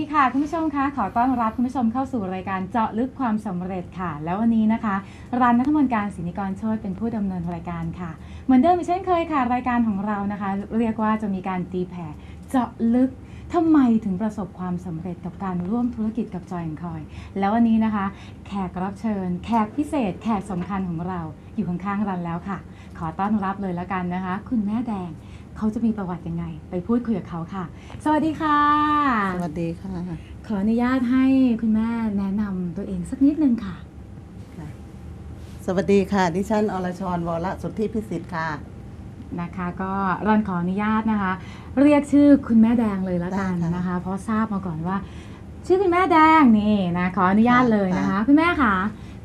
ดีค่ะ คุณผู้ชมคะขอต้อนรับคุณผู้ชมเข้าสู่รายการเจาะลึกความสำเร็จค่ะ แล้ววันนี้นะคะรันนัทมนการศินิกรโชตเป็นผู้ดำเนินรายการค่ะ เหมือนเดิมเช่นเคยค่ะ รายการของเรานะคะ เรียกว่าจะมีการตีแผ่เจาะลึกทำไมถึงประสบความสำเร็จกับการร่วมธุรกิจกับจอยคอย แล้ววันนี้นะคะ แขกรับเชิญ แขกพิเศษ แขกสำคัญของเราอยู่ข้างๆรันแล้วค่ะ ขอต้อนรับเลยแล้วกันนะคะ คุณแม่แดง เขาจะมีประวัติยังไง ไปพูดคุยกับเขาค่ะ สวัสดีค่ะ สวัสดีค่ะ ขออนุญาตให้คุณแม่แนะนำตัวเองสักนิดนึงค่ะ สวัสดีค่ะ ดิฉันอรชรวรสุทธิพิสิทธิ์ค่ะ นะคะก็รันขออนุญาตนะคะ เรียกชื่อคุณแม่แดงเลยแล้วกันได้ค่ะนะคะ เพราะทราบมาก่อนว่า ชื่อคุณแม่แดงนี่นะขออนุญาตเลยนะคะ ค่ะ คุณแม่ค่ะ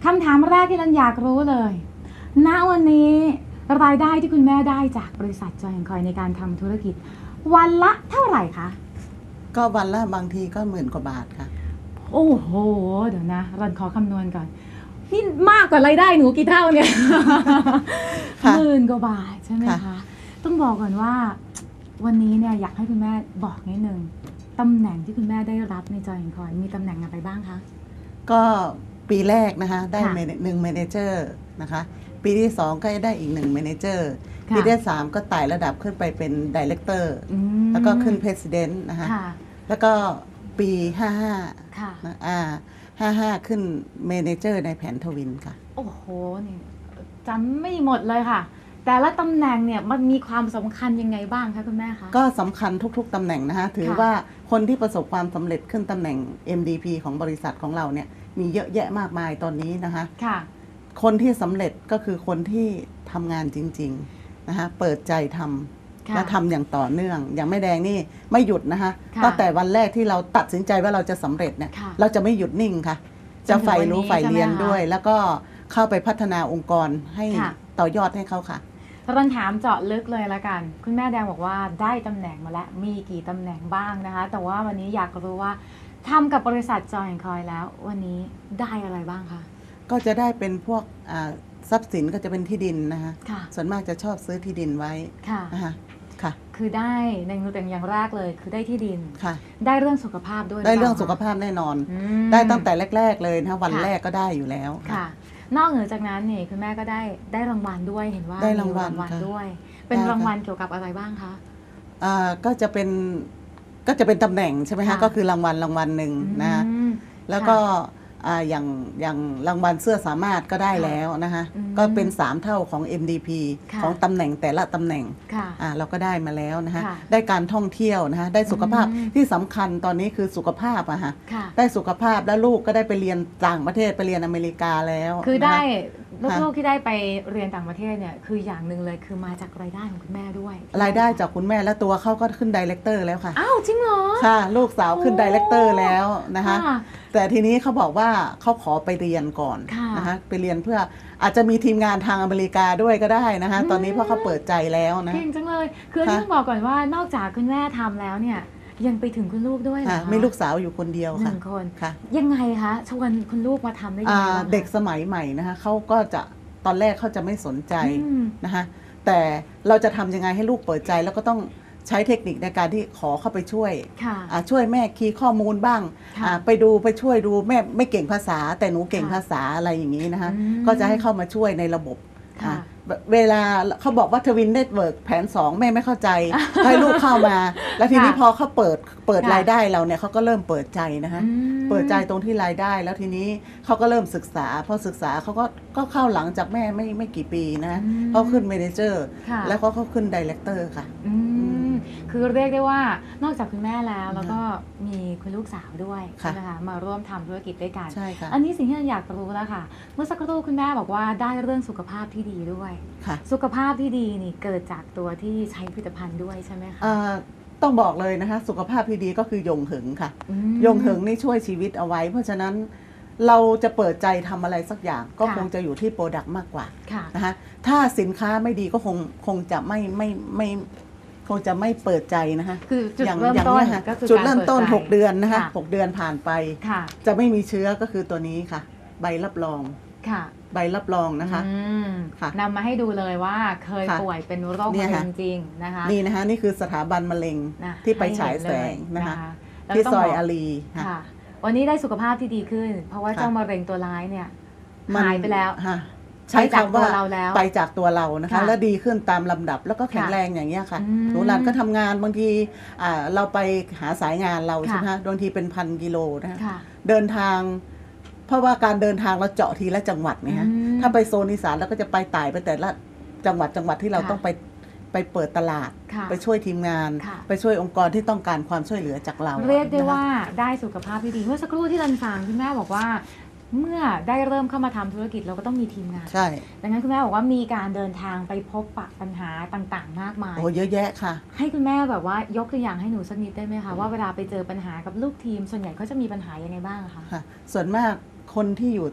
คำถามแรกที่รันอยากรู้เลย ณวันนี้ รายได้ที่คุณแม่ได้จากบริษัทจอยคอยในการทำธุรกิจ วันละเท่าไหร่คะ ก็วันละบางทีก็หมื่นกว่าบาทค่ะ โอ้โห เดี๋ยวนะรันขอคำนวณก่อน นี่มากกว่ารายได้หนูกี่เท่าเนี่ยค่ะหมื่นกว่าบาทใช่ไหมค่ะคะต้องบอกก่อนว่า วันนี้เนี่ยอยากให้คุณแม่บอกนิดนึงตำแหน่งที่คุณแม่ได้รับในจอยคอยมีตำแหน่งอะไรบ้างคะ ก็ปีแรกนะคะ ได้ค่ะ เมเนหนึ่งเมเนเจอร์นะคะ ปีที่สองก็ได้อีกหนึ่งเมเนเจอร์ค่ะปีที่สามก็ไต่ระดับขึ้นไปเป็นดีเลกเตอร์อืมแล้วก็ขึ้นเพรสิดเนต์นะคะค่ะแล้วก็ปีห้าห้าค่ะอ่าห้าห้าขึ้นเมเนเจอร์ในแผนทวินค่ะ โอ้โหนี่จำไม่หมดเลยค่ะ แต่ละตำแหน่งเนี่ยมันมีความสำคัญยังไงบ้างคะคุณแม่คะ ก็สำคัญทุกๆตำแหน่งนะคะถือค่ะว่าคนที่ประสบความสำเร็จขึ้นตำแหน่ง MDP ของบริษัทของเราเนี่ยมีเยอะแยะมากมายตอนนี้นะคะ ค่ะ คนที่สำเร็จก็คือคนที่ทำงานจริงๆนะคะเปิดใจทำค่ะ และทำอย่างต่อเนื่อง อย่างแม่แดงนี่ไม่หยุดนะคะค่ะตั้งแต่วันแรกที่เราตัดสินใจว่าเราจะสำเร็จเนี่ยค่ะเราจะไม่หยุดนิ่งค่ะ จะใฝ่รู้จนถึงวันนี้ใฝ่เรียนใช่ไหมคะด้วย แล้วก็เข้าไปพัฒนาองค์กรให้ค่ะ ต่อยอดให้เขาค่ะ รันถามเจาะลึกเลยละกัน คุณแม่แดงบอกว่าได้ตำแหน่งมาแล้ว มีกี่ตำแหน่งบ้างนะคะ แต่ว่าวันนี้อยากรู้ว่าทำกับบริษัทจอยคอยแล้ว วันนี้ได้อะไรบ้างคะ ก็จะได้เป็นพวกอ่าทรัพย์สินก็จะเป็นที่ดินนะคะค่ะส่วนมากจะชอบซื้อที่ดินไว้ค่ะ นะคะค่ะคือได้ในมือแต่อย่างแรกเลย คือได้ที่ดิน ค่ะ ได้เรื่องสุขภาพด้วยได้เรื่องหสุปขล่คะภาพแน่นอน อืม ได้ตั้งแต่แรก ๆ เลยนะคะวันค่ะ แรกก็ได้อยู่แล้วค่ะ นอกเหนือจากนั้นนี่คุณแม่ก็ได้ได้รางวัลด้วยเห็นว่าได้รางวัลมีค่ะด้วย เป็นได้ค่ะ รางวัลเกี่ยวกับอะไรบ้างคะ อ่าก็จะเป็นก็จะเป็นตำแหน่งใช่ไหมค่ะคะก็คือรางวัลรางวัลหนึ่งนะอืม แล้วก็อ่า อย่างอย่างรางวัลเสื้อสามารถก็ได้ค่ะแล้วนะคะอืมก็เป็น 3 เท่าของ MDP ค่ะของตำแหน่งแต่ละตำแหน่งค่ะอ่าเราก็ได้มาแล้วนะคะค่ะได้การท่องเที่ยวนะคะได้สุขภาพอืมที่สำคัญตอนนี้คือสุขภาพอะฮะค่ะได้สุขภาพแล้วลูกก็ได้ไปเรียนต่างประเทศไปเรียนอเมริกาแล้ว คือนะะได้ ค่ะลูกๆที่ได้ไปเรียนต่างประเทศเนี่ยคืออย่างหนึ่งเลยคือมาจากรายได้ของคุณแม่ด้วย รายได้จากคุณแม่และตัวเขาก็ขึ้นดีเลกเตอร์แล้วค่ะ อ้าวจริงเหรอ ค่ะ ลูกสาวขึ้นโอ้ดีเลกเตอร์แล้วนะคะค่ะแต่ทีนี้เขาบอกว่าเขาขอไปเรียนก่อนค่ะนะคะไปเรียนเพื่ออาจจะมีทีมงานทางอเมริกาด้วยก็ได้นะคะอืมตอนนี้เพราะเขาเปิดใจแล้วนะเก่งจังเลย คือค่ะต้องบอกก่อนว่านอกจากคุณแม่ทำแล้วเนี่ย ยังไปถึงคุณลูกด้วยเหรอค่ะคะมีลูกสาวอยู่คนเดียวหค่ะนึ่งคน ค่ะ ยังไงคะชวนคุณลูกมาทำได้ยังอ่าไงบ้างคะเด็กสมัยใหม่นะคะเขาก็จะตอนแรกเขาจะไม่สนใจอืม นะคะแต่เราจะทำยังไงให้ลูกเปิดใจ แล้วก็ต้องใช้เทคนิคในการที่ขอเข้าไปช่วยค่ะ อ่าช่วยแม่คีย์ข้อมูลบ้างค่ะอ่าไปดูไปช่วยดูแม่ไม่เก่งภาษา แต่หนูเก่งค่ะภาษาอะไรอย่างนี้นะคะอืมก็จะให้เข้ามาช่วยในระบบค่ะ อ่า เวลาเขาบอกว่าทวินเน็ตเวิร์กแผนสองแม่ไม่เข้าใจให้ลูกเข้ามา แล้วทีนี้ค่ะพอเขาเปิดเปิดค่ะรายได้เราเนี่ยเขาก็เริ่มเปิดใจนะคะอืมเปิดใจตรงที่รายได้ แล้วทีนี้เขาก็เริ่มศึกษาพอศึกษาเขาก็ก็เข้าหลังจากแม่ไม่ไม่กี่ปีนะอืมเขาขึ้นเมเนเจอร์ค่ะแล้วก็เขาขึ้นดีเลกเตอร์ค่ะอืม คือเรียกได้ว่านอกจากคุณแม่แล้ว แล้วก็มีคุณลูกสาวด้วยค่ะใช่ไหมคะมาร่วมทำธุรกิจด้วยกันใช่ค่ะอันนี้สิ่งที่เราอยากรู้แล้วค่ะ เมื่อสักครู่คุณแม่บอกว่าได้เรื่องสุขภาพที่ดีด้วยค่ะสุขภาพที่ดีนี่เกิดจากตัวที่ใช้ผลิตภัณฑ์ด้วยใช่ไหมคะอ่าต้องบอกเลยนะคะ สุขภาพที่ดีก็คือยงเหิงค่ะอืมยงเหิงนี่ช่วยชีวิตเอาไว้ เพราะฉะนั้นเราจะเปิดใจทำอะไรสักอย่างก็ค่ะคงจะอยู่ที่โปรดักต์มากกว่าค่ะนะคะถ้าสินค้าไม่ดีก็คงคงจะไม่ไม่ไม่ คงจะไม่เปิดใจนะคะคือจุดอย่างเริ่มอย่างต้นเนี้ยค่ะก็คือจุดการเริ่มต้นปิใจ6เดือนนะคะค่ะหกเดือนผ่านไปค่ะจะไม่มีเชื้อก็คือตัวนี้ค่ะ ใบรับรองค่ะ ใบรับรองนะคะอืมค่ะนำมาให้ดูเลยว่าเคยค่ะป่วยเป็นโรคเนี่มะยเร็ค่ะงจริงๆนะคะนี่นะคะนี่คือสถาบันมะเร็งนะที่ไปให้ฉายเห็นแสเลยงนะคะแล้วก็ที่ต้องซอยบอกอารีค่ะค่ะ วันนี้ได้สุขภาพที่ดีขึ้น เพราะว่าค่ะเจ้ามะเร็งตัวร้ายเนี่ยมันหายไปแล้วฮะ ใช้ไปจากคำว่าตัวเราแล้วไปจากตัวเรานะคะค่ะแล้วดีขึ้นตามลำดับแล้วก็แข็งค่ะแรงอย่างเงี้ยค่ะอืมหนูรันก็ทำงานบางทีอ่าเราไปหาสายงานเราค่ะใช่ไหมคะบางทีเป็นพันกิโลนะคะค่ะเดินทาง เพราะว่าการเดินทางเราเจาะทีละจังหวัดไงฮะอืมถ้าไปโซนอีสานเราก็จะไปต่ายไปแต่ละจังหวัดจังหวัดที่เราค่ะต้องไปไปเปิดตลาดค่ะไปช่วยทีมงานค่ะไปช่วยองค์กรที่ต้องการความช่วยเหลือจากเรา เรียกได้นะคะว่าได้สุขภาพที่ดี เมื่อสักครู่ที่รันฟังคุณแม่บอกว่า เมื่อได้เริ่มเข้ามาทำธุรกิจเราก็ต้องมีทีมงาน ใช่ ดังนั้นคุณแม่บอกว่ามีการเดินทางไปพบปะปัญหาต่างๆ มากมาย โอ้เยอะแยะค่ะ ให้คุณแม่แบบว่ายกตัวอย่างให้หนูสักนิดได้ไหมคะว่าเวลาไปเจอปัญหากับลูกทีม ส่วนใหญ่เขาจะมีปัญหายังไงบ้างอะคะค่ะ ส่วนมากคนที่อยู่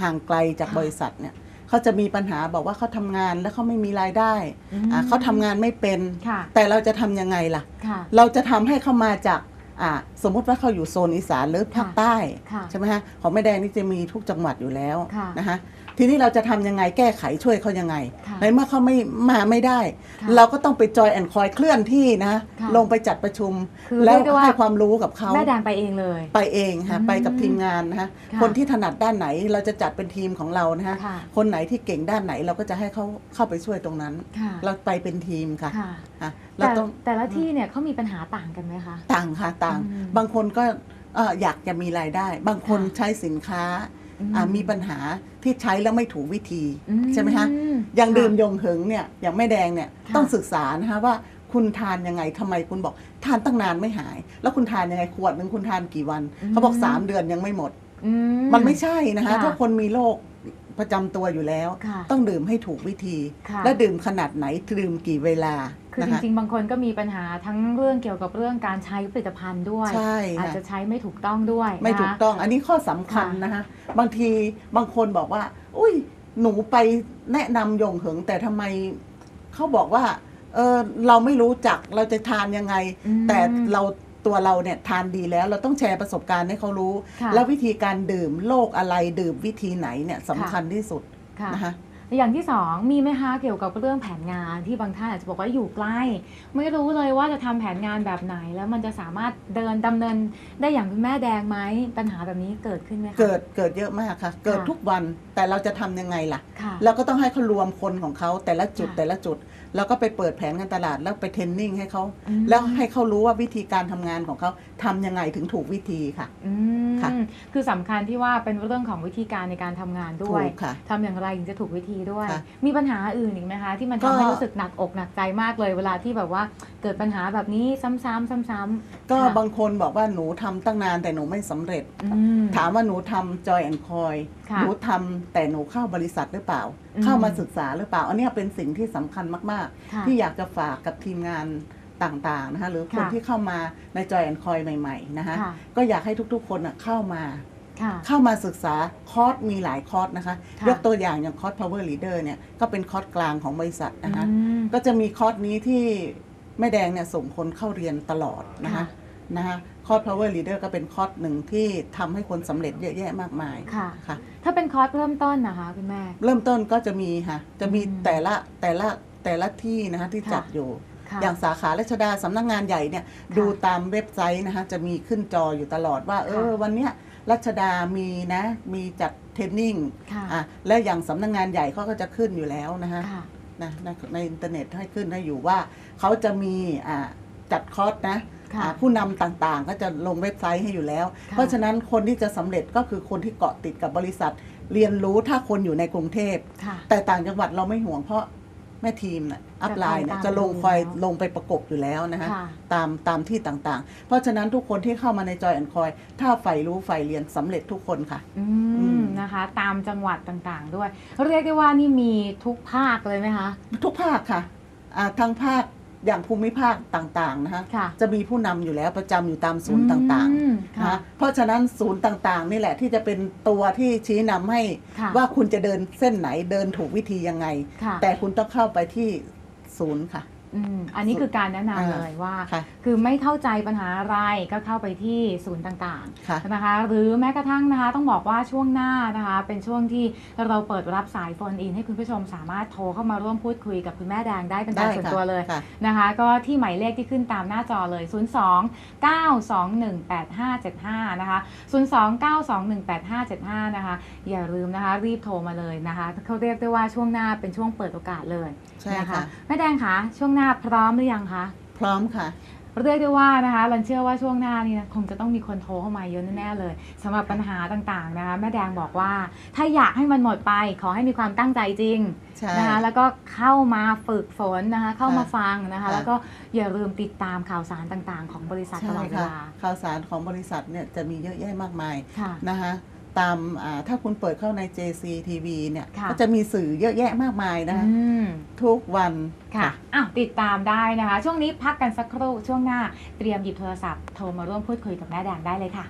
ห่างไกลจากค่ะบริษัทเนี่ยเขาจะมีปัญหาบอกว่าเขาทำงานแล้วเขาไม่มีรายได้อืมอ่าเขาทำงานไม่เป็นค่ะแต่เราจะทำยังไงล่ะค่ะเราจะทำให้เขามาจาก อ่าสมมุติว่าเขาอยู่โซนอีสานหรือภาคค่ะใต้ค่ะใช่ไหมฮะของแม่แดงนี่จะมีทุกจังหวัดอยู่แล้วค่ะนะคะ ทีนี้เราจะทำยังไงแก้ไขช่วยเขายังไง ค่ะในเมื่อเขาไม่มาไม่ได้ ค่ะเราก็ต้องไปจอยแอนคอยเคลื่อนที่นะ ค่ะลงไปจัดประชุม คือแล้วเรียกได้ว่า ให้ความรู้กับเขา แม่แดงไปเองเลย ไปเองค่ะอืมไปกับทีมงานนะคะค่ะคนที่ถนัดด้านไหนเราจะจัดเป็นทีมของเรานะคะค่ะ คนไหนที่เก่งด้านไหนเราก็จะให้เขาเข้าไปช่วยตรงนั้น ค่ะเราไปเป็นทีมค่ะค่ะค่ะเราแต่ต้องแต่ละที่เนี่ยเขามีปัญหาต่างกันไหมคะ ต่างค่ะต่าง อืมบางคนก็เอ่ออยากจะมีรายได้ บางคนค่ะ ใช้สินค้าอื มอ่ามีปัญหาที่ใช้แล้วไม่ถูกวิธีอืใช่ไหมคะอย่างค่ะดื่มยงเหิงเนี่ยอย่างแม่แดงเนี่ยค่ะต้องศึกษานะคะว่าคุณทานยังไงทำไมคุณบอกทานตั้งนานไม่หาย แล้วคุณทานยังไงขวดหนึ่งคุณทานกี่วันอืมเขาบอกสามเดือนยังไม่หมดอืมันไม่ใช่นะคะค่ะถ้าคนมีโรคประจำตัวอยู่แล้วค่ะต้องดื่มให้ถูกวิธีค่ะและดื่มขนาดไหนดื่มกี่เวลา คือนะจคะริง ๆ บางคนก็มีปัญหาทั้งเรื่องเกี่ยวกับเรื่องการใช้ผลิตภัณฑ์ด้วยใช่อาจค่ะจะใช้ไม่ถูกต้องด้วย ไม่นะคะถูกต้อง อันนี้ข้อสำคัญค่ะนะคะ บางทีบางคนบอกว่า อุ้ยหนูไปแนะนำยงเหิง แต่ทำไมเขาบอกว่าเออเราไม่รู้จักเราจะทานยังไงอืมแต่เราตัวเราเนี่ยทานดีแล้วเราต้องแชร์ประสบการณ์ให้เขารู้ค่ะแล้ววิธีการดื่มโรคอะไรดื่มวิธีไหนเนี่ยสำคัญที่สุดค่ะนะคะ อย่างที่สองมีไหมคะเกี่ยวกับเรื่องแผนงานที่บางท่านอาจจะบอกว่าอยู่ใกล้ ไม่รู้เลยว่าจะทำแผนงานแบบไหน แล้วมันจะสามารถเดินดำเนินได้อย่างคุณแม่แดงไหมปัญหาแบบนี้เกิดขึ้นไหมคะเกิดเกิดเยอะมากค่ะ เกิดค่ะทุกวันแต่เราจะทำยังไงล่ะค่ะ เราก็ต้องให้เขารวมคนของเขาแต่ละจุดค่ะแต่ละจุด แล้วก็ไปเปิดแผนการตลาดแล้วไปเทรนนิ่งให้เขาอืมแล้วให้เขารู้ว่าวิธีการทำงานของเขาทำยังไงถึงถูกวิธีค่ะอืมค่ะ คือสำคัญที่ว่าเป็นเรื่องของวิธีการในการทำงานด้วยถูกค่ะทำอย่างไรถึงจะถูกวิธีด้วยค่ะมีปัญหาอื่นอีกไหมคะ ที่มันก็ทำให้รู้สึกหนักอกหนักใจมากเลย เวลาที่แบบว่าเกิดปัญหาแบบนี้ซ้ำๆซ้ำๆก็ค่ะบางคนบอกว่าหนูทำตั้งนานแต่หนูไม่สำเร็จอืมถามว่าหนูทำจอยแอนคอยค่ะหนูทำแต่หนูเข้าบริษัทหรือเปล่าอืมเข้ามาศึกษาหรือเปล่า อันเนี้ยเป็นสิ่งที่สำคัญมากค่ะๆที่อยากจะฝากกับทีมงานต่างๆนะคะหรือคนค่ะที่เข้ามาในจอยแอนคอยใหม่ๆนะคะค่ะก็อยากให้ทุกๆ คนน่ะเข้ามาค่ะเข้ามาศึกษาคอร์สมีหลายคอร์สนะคะค่ะยกตัวอย่างอย่างคอร์ส power leader เนี่ยก็เป็นคอร์สกลางของบริษัทนะคะอืมก็จะมีคอร์สนี้ที่แม่แดงเนี่ยส่งคนเข้าเรียนตลอดนะคะค่ะ นะคะคอร์ส power leader ก็เป็นคอร์สหนึ่งที่ทำให้คนสำเร็จเยอะแยะมากมาย ค่ะ ค่ะ ถ้าเป็นคอร์สเริ่มต้นนะคะคุณแม่ เริ่มต้นก็จะมีค่ะ จะมีอืมแต่ละแต่ละแต่ละที่นะคะที่ค่ะ จัดอยู่ ค่ะ อย่างสาขาราชดาสำนักงานใหญ่เนี่ยดูตามเว็บไซต์นะคะจะมีขึ้นจออยู่ตลอดว่า เออค่ะวันเนี้ยรัชดามีนะมีจัดเทรนนิ่งค่ะ อะและอย่างสำนักงานใหญ่เขาก็จะขึ้นอยู่แล้วนะคะ ค่ะ นะในในอินเทอร์เน็ตให้ขึ้นให้อยู่ว่าเขาจะมีอ่าจัดคอร์สนะค่ะอ่า ผู้นำต่างๆ ก็จะลงเว็บไซต์ให้อยู่แล้วค่ะเพราะฉะนั้นคนที่จะสำเร็จก็คือคนที่เกาะติดกับบริษัท เรียนรู้ถ้าคนอยู่ในกรุงเทพค่ะแต่ต่างจังหวัดเราไม่ห่วงเพราะแม่ทีมน่ะอัพไลน์เนี่ยจะจะคอยตามลงดูคอยแล้วลงไปประกบอยู่แล้วนะคะค่ะตามตามที่ต่างๆ เพราะฉะนั้นทุกคนที่เข้ามาในจอยแอนคอย ถ้าใฝ่รู้ใฝ่เรียนสำเร็จทุกคนค่ะอือืมมนะคะ ตามจังหวัดต่างๆ ด้วย เรียกได้ว่านี่มีทุกภาคเลยไหมคะ ทุกภาคค่ะอ่าทั้งภาค อย่างภูมิภาคต่างๆนะคะค่ะจะมีผู้นำอยู่แล้วประจำอยู่ตามศูนย์ต่างอืมๆค่ะนะเพราะฉะนั้นศูนย์ต่างๆ นี่แหละที่จะเป็นตัวที่ชี้นำให้ค่ะว่าคุณจะเดินเส้นไหนเดินถูกวิธียังไง ค่ะแต่คุณต้องเข้าไปที่ศูนย์ค่ะ ออืมอันนี้คือการแนะนำอ่าเลยว่า ค่ะคือไม่เข้าใจปัญหาอะไรก็เข้าไปที่ศูนย์ต่างค่ะ ๆนะคะ หรือแม้กระทั่งนะคะต้องบอกว่าช่วงหน้านะคะ เป็นช่วงที่เราเปิดรับสายโฟนอิน ให้คุณผู้ชมสามารถโทรเข้ามาร่วมพูดคุยกับคุณแม่แดงได้เป็นการส่วนตัวเลย ค่ะ นะคะ ก็ที่หมายเลขที่ขึ้นตามหน้าจอเลย 02 921 8575 นะคะ 02 921 8575 นะคะ อย่าลืมนะคะ รีบโทรมาเลยนะคะเขาเรียกได้ว่าช่วงหน้าเป็นช่วงเปิดโอกาสเลยใช่นะคะค่ะ แม่แดงคะช่วงหน้าพร้อมหรือยังคะ พร้อมค่ะ เรียกได้ว่านะคะรันเชื่อว่าช่วงหน้านี่นะคงจะต้องมีคนโทรเข้ามาเยอะแน่ๆเลยสำหรับปัญหาต่างๆนะคะแม่แดงบอกว่า ถ้าอยากให้มันหมดไปขอให้มีความตั้งใจจริงใช่ นะคะแล้วก็เข้ามาฝึกฝนนะคะเข้ามาค่ะฟังนะคะ ค่ะ แล้วก็อย่าลืมติดตามข่าวสารต่างๆ ของบริษัทตใช่ลอดเวค่ะลาข่าวสารของบริษัทเนี่ยจะมีเยอะแยะมากมายค่ะ นะคะ ตามอ่าถ้าคุณเปิดเข้าใน JCTV เนี่ยค่ะก็จะมีสื่อเยอะแยะมากมายนะคะอืมทุกวันค่ะอ้าวติดตามได้นะคะ ช่วงนี้พักกันสักครู่ช่วงหน้าเตรียมหยิบโทรศัพท์โทรมาร่วมพูดคุยกับแม่แดงได้เลยค่ะ